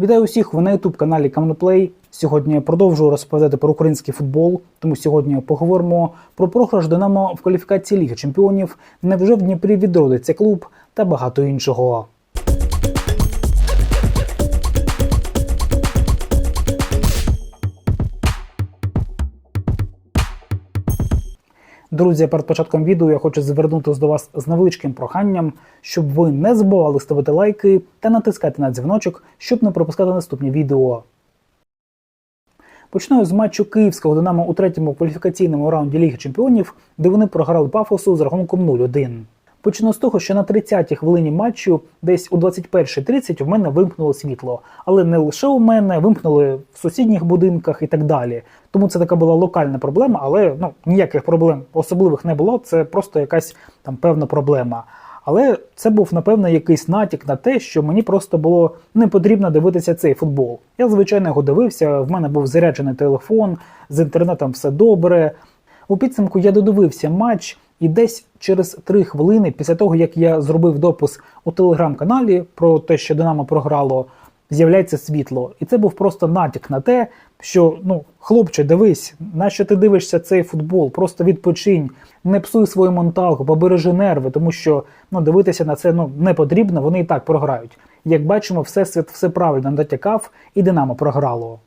Вітаю усіх! Ви на youtube каналі Камноплей. Сьогодні я продовжую розповідати про український футбол. Тому сьогодні поговоримо про програш Динамо в кваліфікації Ліги Чемпіонів. Невже в Дніпрі відродиться клуб та багато іншого. Друзі, перед початком відео я хочу звернутися до вас з невеличким проханням, щоб ви не забували ставити лайки та натискати на дзвіночок, щоб не пропускати наступні відео. Починаю з матчу київського Динамо у третьому кваліфікаційному раунді Ліги Чемпіонів, де вони програли пафосу з рахунком 0-1. Почну з того, що на 30-й хвилині матчу, десь у 21.30 в мене вимкнуло світло. Але не лише у мене, вимкнули в сусідніх будинках і так далі. Тому це така була локальна проблема, але ну, ніяких проблем особливих не було. Це просто якась там певна проблема. Але це був напевно якийсь натяк на те, що мені просто було не потрібно дивитися цей футбол. Я звичайно його дивився. В мене був заряджений телефон, з інтернетом все добре. У підсумку я додивився матч, і десь через три хвилини після того, як я зробив допис у телеграм-каналі про те, що Динамо програло, з'являється світло. І це був просто натяк на те, що ну, хлопче, дивись, нащо ти дивишся цей футбол? Просто відпочинь, не псуй свою менталку, побережи нерви, тому що ну, дивитися на це ну, не потрібно, вони і так програють. Як бачимо, всесвіт все правильно натякав, і Динамо програло.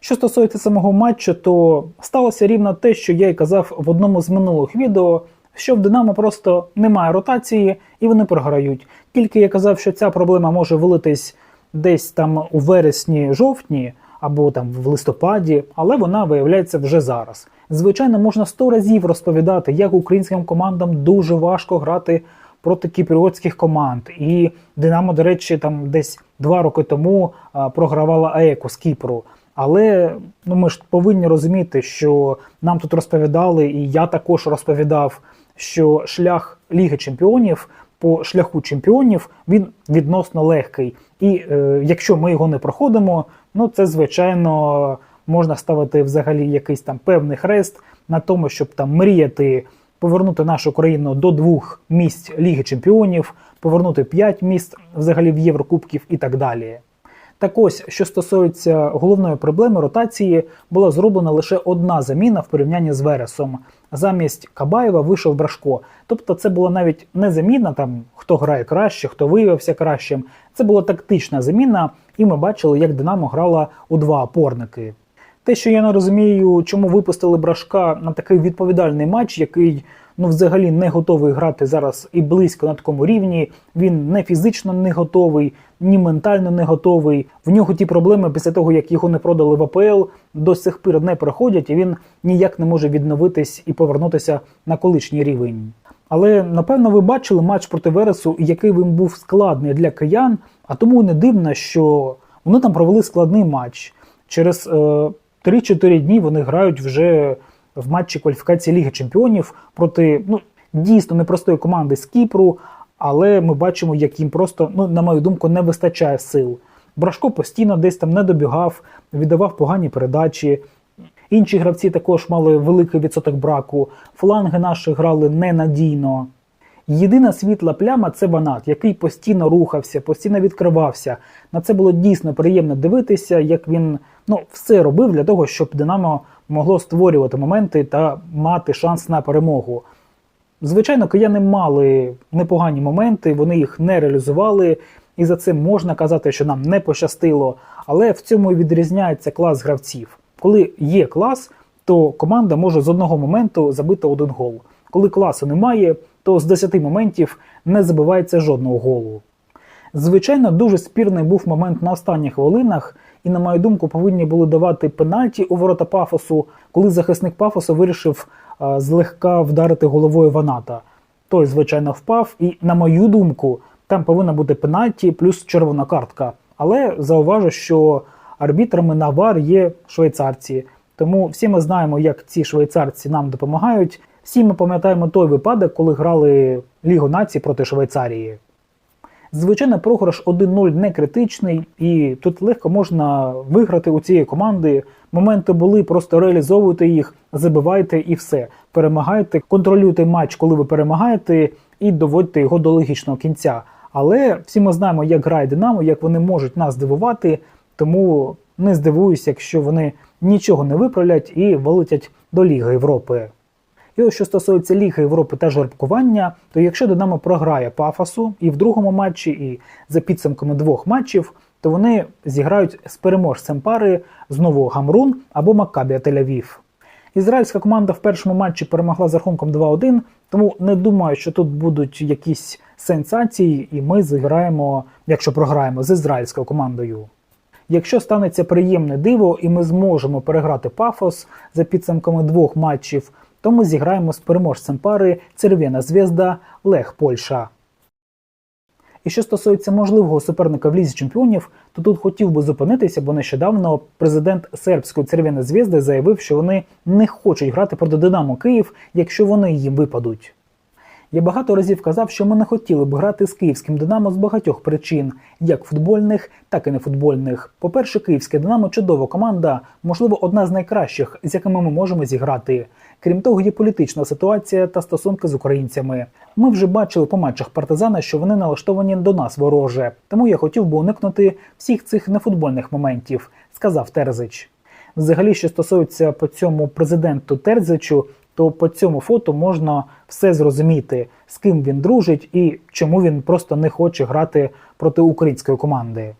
Що стосується самого матчу, то сталося рівно те, що я й казав в одному з минулих відео, що в Динамо просто немає ротації і вони програють. Тільки я казав, що ця проблема може вилитись десь там у вересні-жовтні або там в листопаді, але вона виявляється вже зараз. Звичайно, можна сто разів розповідати, як українським командам дуже важко грати проти кіпріотських команд. І Динамо, до речі, там десь два роки тому програвала АЕКО з Кіпру. Але ну ми ж повинні розуміти, що нам тут розповідали, і я також розповідав, що шлях Ліги Чемпіонів по шляху чемпіонів він відносно легкий. І е, якщо ми його не проходимо, ну це звичайно можна ставити взагалі якийсь там певний хрест на тому, щоб там мріяти повернути нашу країну до двох місць Ліги Чемпіонів, повернути п'ять місць взагалі в Єврокубків і так далі. Так ось, що стосується головної проблеми ротації, була зроблена лише одна заміна в порівнянні з Вересом. Замість Кабаєва вийшов Брашко. Тобто це була навіть не заміна, там хто грає краще, хто виявився кращим. Це була тактична заміна, і ми бачили, як Динамо грала у два опорники. Те, що я не розумію, чому випустили Брашка на такий відповідальний матч, який ну взагалі не готовий грати зараз і близько на такому рівні. Він не фізично не готовий, ні ментально не готовий. В нього ті проблеми після того, як його не продали в АПЛ, до сих пір не проходять, і він ніяк не може відновитись і повернутися на колишній рівень. Але напевно ви бачили матч проти Вересу, який він був складний для киян, а тому не дивно, що вони там провели складний матч. Через е, 3-4 дні вони грають вже в матчі кваліфікації Ліги Чемпіонів проти ну, дійсно непростої команди з Кіпру, але ми бачимо, як їм просто, ну, на мою думку, не вистачає сил. Брашко постійно десь там не добігав, віддавав погані передачі. Інші гравці також мали великий відсоток браку, фланги наші грали ненадійно. Єдина світла пляма це Ванат, який постійно рухався, постійно відкривався. На це було дійсно приємно дивитися, як він ну, все робив для того, щоб Динамо могло створювати моменти та мати шанс на перемогу. Звичайно, кияни мали непогані моменти, вони їх не реалізували, і за це можна казати, що нам не пощастило. Але в цьому і відрізняється клас гравців. Коли є клас, то команда може з одного моменту забити один гол. Коли класу немає, то з 10 моментів не забивається жодного голу. Звичайно, дуже спірний був момент на останніх хвилинах, і, на мою думку, повинні були давати пенальті у ворота пафосу, коли захисник пафосу вирішив злегка вдарити головою Ваната. Той, звичайно, впав, і, на мою думку, там повинна бути пенальті плюс червона картка. Але зауважу, що арбітрами на ВАР є швейцарці. Тому всі ми знаємо, як ці швейцарці нам допомагають. Всі ми пам'ятаємо той випадок, коли грали Лігу націй проти Швейцарії. Звичайно, програш 1-0 не критичний, і тут легко можна виграти у цієї команди. Моменти були, просто реалізовуйте їх, забивайте і все. Перемагайте, контролюйте матч, коли ви перемагаєте, і доводьте його до логічного кінця. Але всі ми знаємо, як грає Динамо, як вони можуть нас здивувати. Тому не здивуюся, якщо вони нічого не виправлять і вилетять до Ліги Європи. І ось що стосується Ліги Європи та жеребкування, то якщо Динамо програє Пафосу і в другому матчі, і за підсумками двох матчів, то вони зіграють з переможцем пари знову Гамрун або Маккабі Тель-Авів. Ізраїльська команда в першому матчі перемогла з рахунком 2-1, тому не думаю, що тут будуть якісь сенсації, і ми зіграємо, якщо програємо, з ізраїльською командою. Якщо станеться приємне диво і ми зможемо переграти Пафос за підсумками двох матчів, то ми зіграємо з переможцем пари Цервєна Звезда Лех Польща. І що стосується можливого суперника в лізі чемпіонів, то тут хотів би зупинитися, бо нещодавно президент сербської Цервєна Звезди заявив, що вони не хочуть грати проти Динамо Київ, якщо вони їм випадуть. Я багато разів казав, що ми не хотіли б грати з київським Динамо з багатьох причин, як футбольних, так і нефутбольних. По-перше, київське Динамо чудова команда, можливо, одна з найкращих, з якими ми можемо зіграти. Крім того, є політична ситуація та стосунки з українцями. Ми вже бачили по матчах партизана, що вони налаштовані до нас вороже. Тому я хотів би уникнути всіх цих нефутбольних моментів, сказав Терзич. Взагалі, що стосується по цьому президенту Терзичу, то по цьому фото можна все зрозуміти, з ким він дружить і чому він просто не хоче грати проти української команди.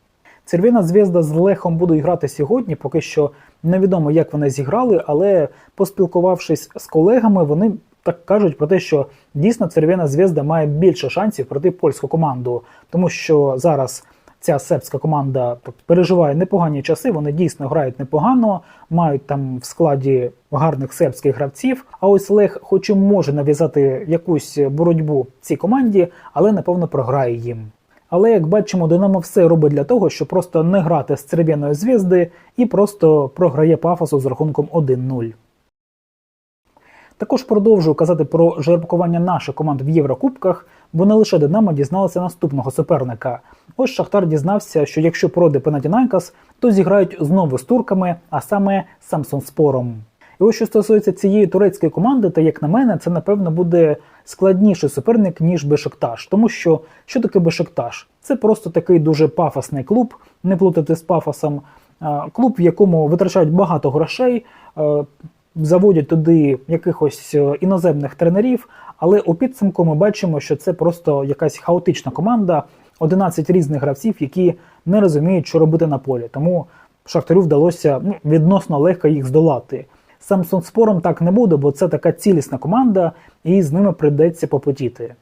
Цервіна зв'язда з Лехом будуть грати сьогодні, поки що невідомо, як вони зіграли, але поспілкувавшись з колегами, вони так кажуть про те, що дійсно Цервіна зв'язда має більше шансів проти польську команду, тому що зараз ця сербська команда переживає непогані часи. Вони дійсно грають непогано, мають там в складі гарних сербських гравців. А ось Лех, хоч і може нав'язати якусь боротьбу цій команді, але напевно програє їм. Але як бачимо, Динамо все робить для того, щоб просто не грати з Церв'яної зв'язди і просто програє пафосу з рахунком 1-0. Також продовжую казати про жеребкування наших команд в Єврокубках, бо не лише Динамо дізналися наступного суперника. Ось Шахтар дізнався, що якщо пройде Панатінайкас, то зіграють знову з турками, а саме Самсонспором. І ось що стосується цієї турецької команди, то як на мене, це напевно буде складніший суперник, ніж Бешикташ. Тому що що таке Бешикташ? Це просто такий дуже пафосний клуб, не плутати з пафосом. Клуб, в якому витрачають багато грошей, заводять туди якихось іноземних тренерів, але у підсумку ми бачимо, що це просто якась хаотична команда, 11 різних гравців, які не розуміють, що робити на полі. Тому Шахтарю вдалося ну, відносно легко їх здолати. Самсон спором так не буде, бо це така цілісна команда, і з ними прийдеться попотіти.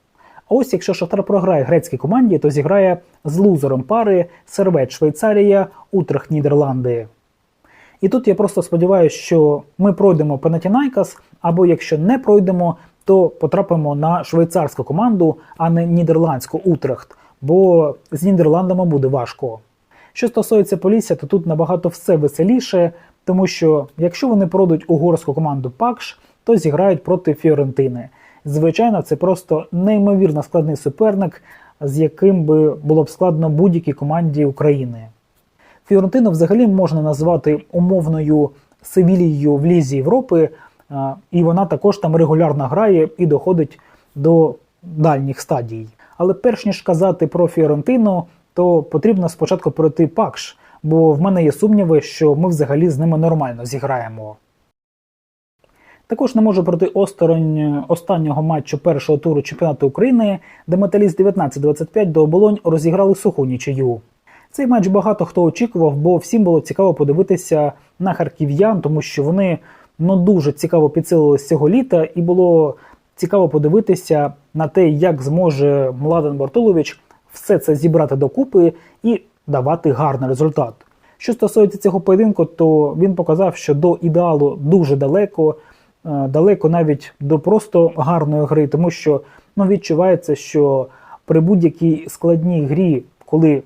А ось якщо Шахтар програє грецькій команді, то зіграє з лузером пари Сервет Швейцарія, Утрехт Нідерланди. І тут я просто сподіваюся, що ми пройдемо Панатінайкас, або якщо не пройдемо, то потрапимо на швейцарську команду, а не нідерландську Утрехт, бо з Нідерландами буде важко. Що стосується Полісся, то тут набагато все веселіше, тому що якщо вони пройдуть угорську команду Пакш, то зіграють проти Фіорентини. Звичайно, це просто неймовірно складний суперник, з яким би було б складно будь-якій команді України. Фіорентину взагалі можна назвати умовною Севілією в Лізі Європи, і вона також там регулярно грає і доходить до дальніх стадій. Але перш ніж казати про Фіорентину, то потрібно спочатку пройти Пакш, бо в мене є сумніви, що ми взагалі з ними нормально зіграємо. Також не можу пройти осторонь останнього матчу першого туру чемпіонату України, де металіст 19-25 до оболонь розіграли суху нічию. Цей матч багато хто очікував, бо всім було цікаво подивитися на харків'ян, тому що вони ну дуже цікаво підсилили з цього літа, і було цікаво подивитися на те, як зможе Младен Бартулович все це зібрати докупи і давати гарний результат. Що стосується цього поєдинку, то він показав, що до ідеалу дуже далеко, далеко навіть до просто гарної гри, тому що ну, відчувається, що при будь-якій складній грі, коли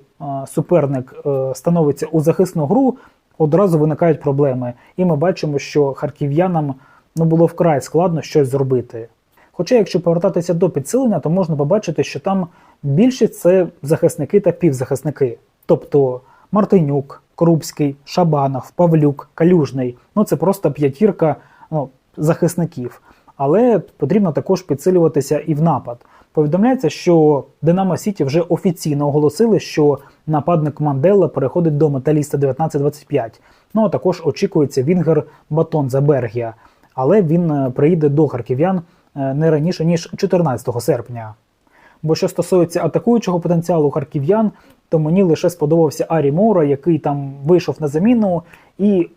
суперник е, становиться у захисну гру, одразу виникають проблеми. І ми бачимо, що харків'янам ну, було вкрай складно щось зробити. Хоча, якщо повертатися до підсилення, то можна побачити, що там більшість це захисники та півзахисники. Тобто Мартинюк, Крупський, Шабанов, Павлюк, Калюжний ну це просто п'ятірка ну, захисників. але потрібно також підсилюватися і в напад. Повідомляється, що Динамо Сіті вже офіційно оголосили, що нападник Манделла переходить до металіста 1925. Ну а також очікується Вінгер Батон Забергія, але він е, приїде до харків'ян е, не раніше ніж 14 серпня. Бо що стосується атакуючого потенціалу харків'ян, то мені лише сподобався Арі Моура, який там вийшов на заміну, і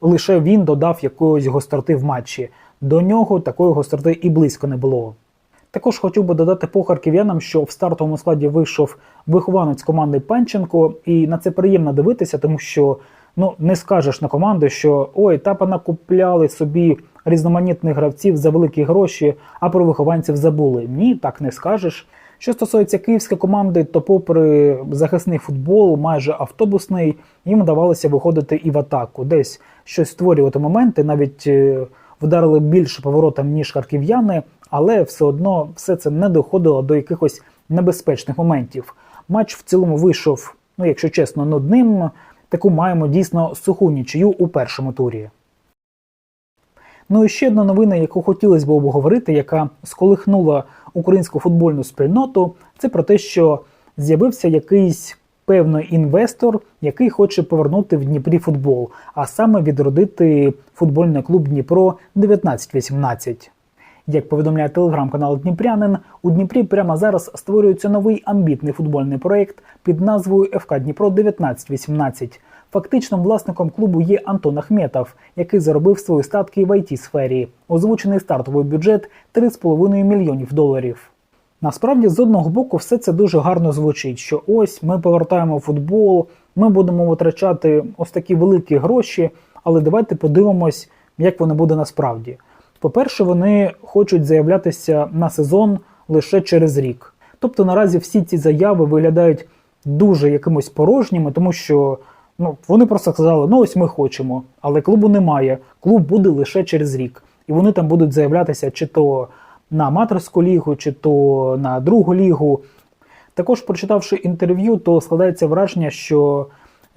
лише він додав якоїсь гостроти в матчі. До нього такої гостроти і близько не було. Також хотів би додати по харків'янам, що в стартовому складі вийшов вихованець команди Панченко, і на це приємно дивитися, тому що ну не скажеш на команду, що ой, та накупляли собі різноманітних гравців за великі гроші, а про вихованців забули. Ні, так не скажеш. Що стосується київської команди, то, попри захисний футбол, майже автобусний, їм вдавалося виходити і в атаку, десь щось створювати моменти, навіть е, вдарили більше поворотом, ніж харків'яни, але все одно все це не доходило до якихось небезпечних моментів. Матч в цілому вийшов, ну якщо чесно, нудним. Таку маємо дійсно суху нічию у першому турі. Ну і ще одна новина, яку хотілося б обговорити, яка сколихнула українську футбольну спільноту, це про те, що з'явився якийсь певний інвестор, який хоче повернути в Дніпрі футбол, а саме відродити футбольний клуб Дніпро 1918. Як повідомляє телеграм-канал Дніпрянин, у Дніпрі прямо зараз створюється новий амбітний футбольний проєкт під назвою ФК Дніпро 1918. Фактичним власником клубу є Антон Ахметов, який заробив свої статки в it сфері. Озвучений стартовий бюджет 3,5 мільйонів доларів. Насправді, з одного боку, все це дуже гарно звучить, що ось ми повертаємо футбол, ми будемо витрачати ось такі великі гроші, але давайте подивимось, як воно буде насправді. По-перше, вони хочуть заявлятися на сезон лише через рік. Тобто наразі всі ці заяви виглядають дуже якимось порожніми, тому що ну, вони просто сказали, ну ось ми хочемо, але клубу немає. Клуб буде лише через рік. І вони там будуть заявлятися чи то на аматорську лігу, чи то на другу лігу. Також, прочитавши інтерв'ю, то складається враження, що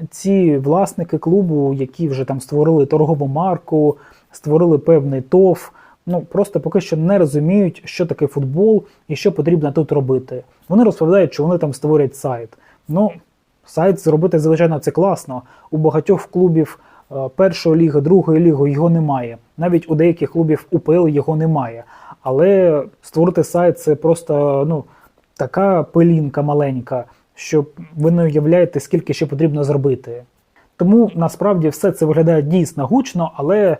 ці власники клубу, які вже там створили торгову марку, створили певний ТОВ, ну просто поки що не розуміють, що таке футбол і що потрібно тут робити. Вони розповідають, що вони там створять сайт. Ну, сайт зробити, звичайно, це класно. У багатьох клубів е, першої ліги, другої ліги його немає. Навіть у деяких клубів УПЛ його немає. Але створити сайт це просто ну, така пилінка маленька, що ви не уявляєте, скільки ще потрібно зробити. Тому насправді все це виглядає дійсно гучно, але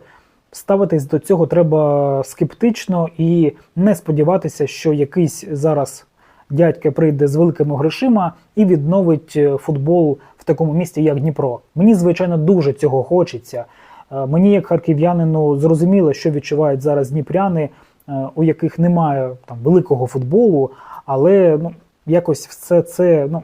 ставитись до цього треба скептично і не сподіватися, що якийсь зараз дядька прийде з великими грошима і відновить е, футбол в такому місті, як Дніпро. Мені, звичайно, дуже цього хочеться. Е, Мені, як харків'янину, зрозуміло, що відчувають зараз дніпряни, е, у яких немає там великого футболу, але ну, якось все це ну,